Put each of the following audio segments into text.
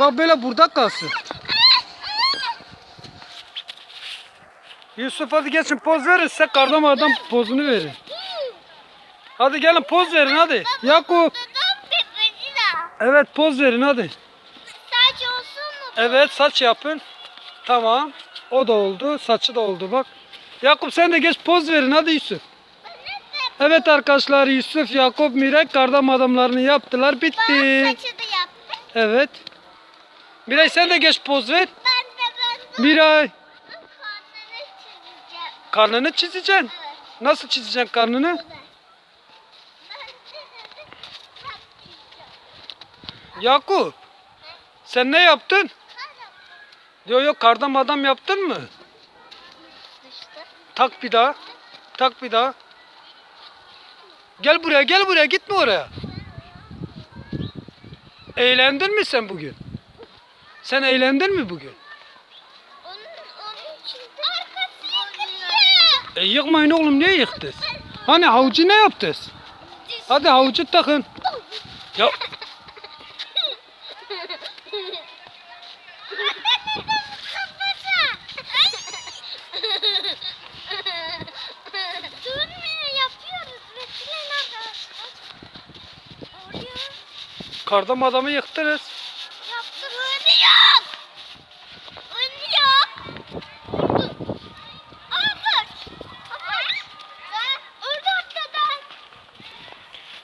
Bak böyle burada kalsın. Yusuf hadi geçin poz verin. Size kardan adam pozunu verin. Hadi gelin poz verin hadi. Yakup. Evet poz verin hadi. Saç olsun mu? Evet saç yapın. Tamam. O da oldu. Saçı da oldu bak. Yakup sen de geç poz verin hadi Yusuf. Evet arkadaşlar Yusuf, Yakup, Miray kardan adamlarını yaptılar. Bitti. saçı da yaptım. Evet. Miray sen de geç poz ver. Ben de ben de Miray. karnını çizeceğim. Karnını çizeceksin. Evet. Nasıl çizeceksin karnını? evet. Ben de dedim, saç çizeceğim. Yakup. Sen ne yaptın? Karnım Yok yok kardan adam yaptın mı? düştü. Tak bir daha. Tak bir daha. Gel buraya gel buraya gitme oraya. Eğlendin mi sen bugün? Sen eğlendin mi bugün? Onun, onun için arkası yıkıldı. E yıkmayın oğlum niye yıktınız? Hani havucu ne yaptınız? Hadi havucu takın. Ya kardan adamı yıktınız.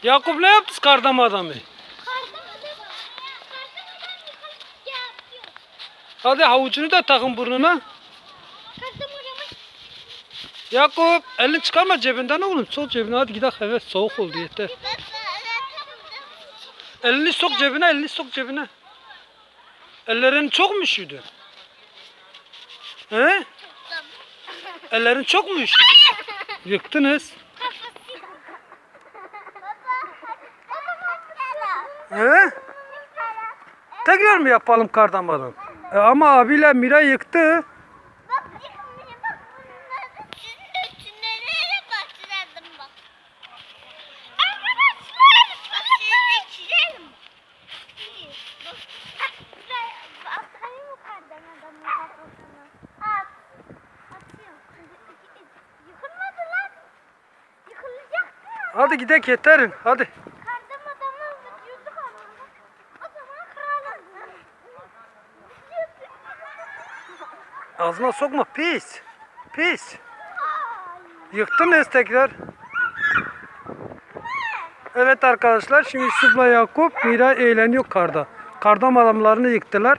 Yakup ne yaptınız kardan adamı? Hadi havucunu da takın burnuna. Yakup elini çıkarma cebinden oğlum. Sok cebine hadi gidelim evet soğuk oldu yeter. Elini sok cebine elini sok cebine. Ellerin çok mu üşüdü? He? Ellerin çok mu üşüdü? Yıktınız. He? Tekrar mı yapalım kardan adam? E ama abiyle Mira yıktı. Bak yıkmıyor bak bunları sizin de tünellere başladım bak. Arkadaşlar bak sizi çizelim. İyi, bak. Bak, Atayım mı kardan adamın kafasını? At. Atıyorum. Yıkılmadı lan. Yıkılacaktı. Hadi gidelim yeterin hadi. Kardan adamı yüzü kaldı. O zaman kıralım. Ağzına sokma pis. Pis. Yıktınız tekrar. Evet arkadaşlar şimdi Yusuf'la Yakup Mira eğleniyor karda. Kardan adamlarını yıktılar.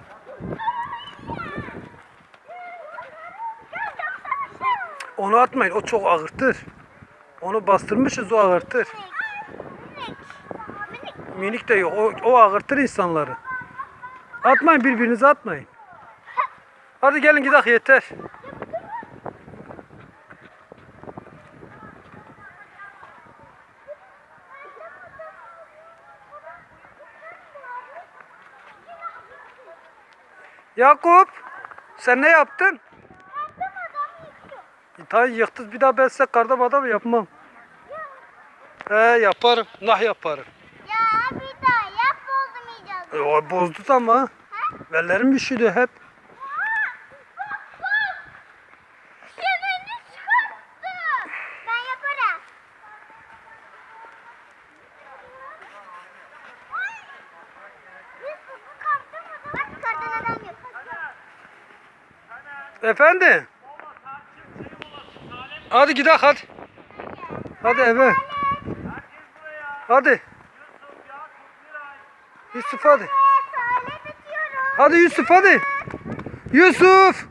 Onu atmayın o çok ağırtır. Onu bastırmışız o ağırtır. Minik de yok o, o ağırtır insanları. Atmayın birbirinize atmayın. Hadi gelin gidelim yeter. Yakup sen ne yaptın? Tamam yıktız bir daha ben size kardan adam yapmam. He yaparım. Nah yaparım. Ya bir daha yap bozmayacağız. E, o bozdu ama. Ellerim üşüdü hep. Yemeğini çıkarttı. Ben yaparım. Yusuf bu kardan adam. Bak kardan adam yapıyor. Efendim? Hadi gidelim hadi. Hadi eve. Hadi. Yusuf hadi. Hadi Yusuf hadi. Yusuf.